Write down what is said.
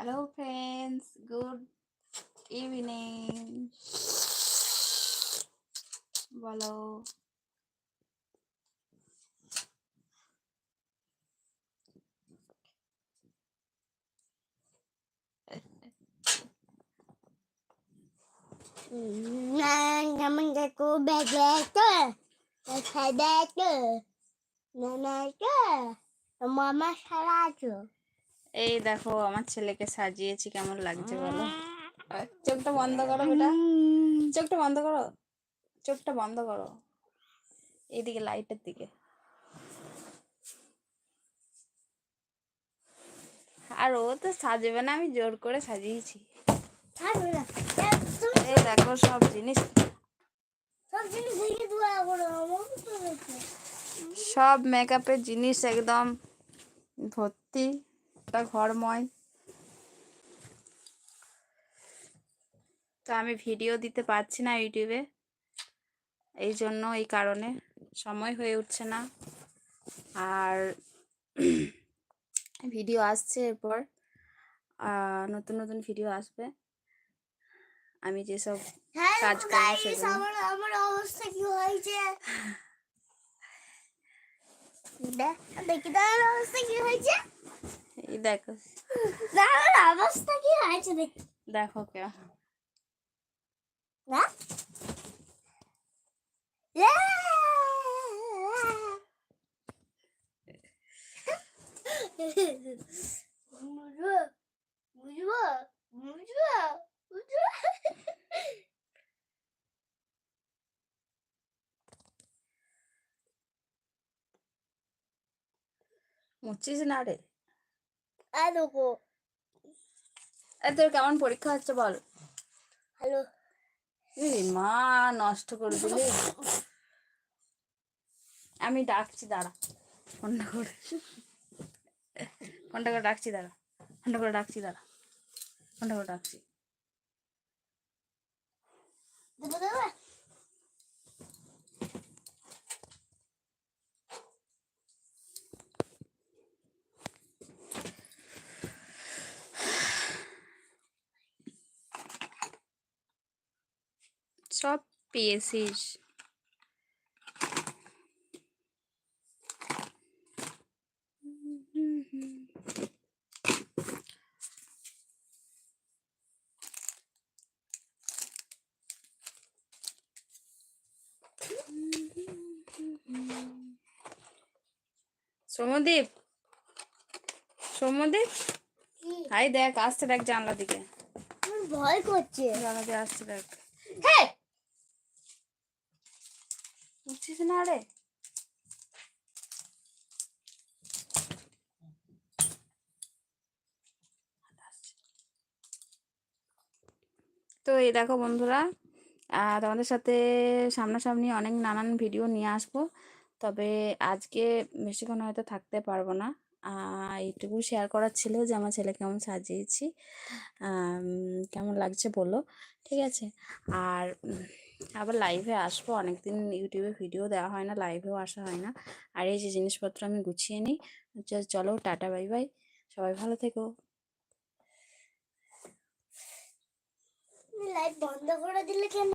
Hello friends good evening বলো Naman ko bebeto. Bebeto. Nanato. মামা সারা আছো এই দেখো আমার ছেলেকে সাজিয়েছি কেমন লাগছে বলো? চোখটা বন্ধ করো বেটা। চোখটা বন্ধ করো। চোখটা বন্ধ করো। এইদিকে লাইটের দিকে। আর ও তো সাজবে না আমি জোর করে সাজিয়েছি। এই দেখো সব জিনিস। সব মেকআপের জিনিস একদম ভর্তি। তা ঘরময়। তো আমি ভিডিও দিতে পারছি না ইউটিউবে। এই জন্য এই কারণে। সময় হয়ে উঠছে না। আর ভিডিও আসছে এরপর। আহ, নতুন নতুন ভিডিও আসবে। আমি যেসব হ্যাঁ কাজ সেগুলো। আমার আমার অবস্থা কি হয়েছে? দেখ দেখি তো আমার অবস্থা কি হয়েছে। এই দেখো। না আমার অবস্থা কি হয়েছে দেখি। দেখো কে না? বুঝব বুঝব বুঝব বুঝব মুচ্ছিস না রে। আর দেখো এ তোর কেমন পরীক্ষা হচ্ছে বল? হ্যালো। মা নষ্ট করে দিলি। আমি ডাকছি দাঁড়া। ফোনটা করে। ফোনটা করে ডাকছি দাঁড়া। ফোনটা করে ডাকছি দাঁড়া। ফোনটা করে ডাকছি। সব পেয়েছিস। সৌমদীপ সৌমদীপ? হাই দেখ আসছে দেখ জানলা দিকে। ভয় করছে। জানলা দিয়ে আসছে দেখ। হ্যাঁ বুঝছিস না রে? তো এই দেখো বন্ধুরা তোমাদের সাথে সামনাসামনি অনেক নানান ভিডিও নিয়ে আসব, তবে আজকে বেশিক্ষণ হয়তো থাকতে পারব না। এইটুকু শেয়ার করার ছিল যে আমার ছেলে কেমন সাজিয়েছি। কেমন লাগছে বলো, ঠিক আছে? আর আবার লাইভে আসব, অনেকদিন ইউটিউবে ভিডিও দেওয়া হয় না লাইভেও আসা হয় না। আর এই যে জিনিসপত্র আমি গুছিয়ে নিই চলো, টাটা বাই বাই সবাই ভালো থেকো। লাইট বন্ধ করে দিলে কেন?